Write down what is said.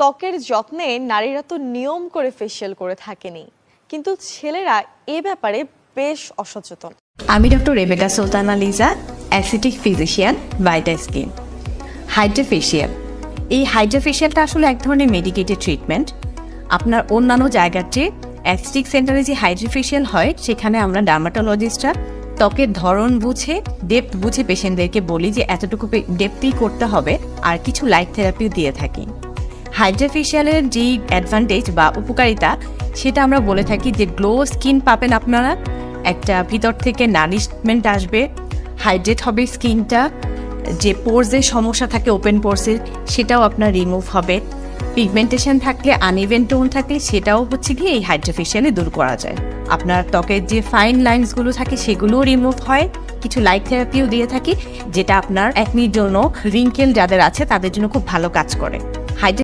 ত্বকের যত্নে নারীরা তো নিয়ম করে ফেসিয়াল করে থাকেনি। কিন্তু ছেলেরা এ ব্যাপারে বেশ অসচেতন। আমি doctor Rebecca Sultana Liza aesthetic physician ভাইটা স্কিন হাইড্রোফেশিয়াল এই হাইড্রোফেশিয়ালটা আসলে এক ধরনের মেডিকেটেড ট্রিটমেন্ট আপনার অন্যান্য জায়গার চেয়ে অ্যাসিটিক সেন্টারে যে হাইড্রোফেশিয়াল হয়, সেখানে আমরা ডার্মাটোলজিস্টরা ত্বকের ধরন বুঝে ডেপথ বুঝে পেশেন্টদেরকে বলি যে এতটুকু ডেপথই করতে হবে, আর কিছু লাইট থেরাপিও দিয়ে থাকি। হাইড্রোফেশিয়ালের যেই অ্যাডভান্টেজ বা উপকারিতা, সেটা আমরা বলে থাকি যে গ্লো স্কিন পাবেন আপনারা। একটা ভিতর থেকে নারিশমেন্ট আসবে হাইড্রেট হবে স্কিনটা যে পোর্সের সমস্যা থাকে ওপেন পোর্সের সেটাও আপনার রিমুভ হবে। পিগমেন্টেশন থাকলে আনইভেন টোন থাকলে, সেটাও হচ্ছে গিয়ে এই হাইড্রোফেশিয়ালে দূর করা যায়। আপনার ত্বকের যে ফাইন লাইন্সগুলো থাকে, সেগুলোও রিমুভ হয়। কিছু লাইট থেরাপিও দিয়ে থাকি, যেটা আপনার একনির জন্য রিঙ্কেল যাদের আছে, তাদের জন্য খুব ভালো কাজ করে। হাইড্রো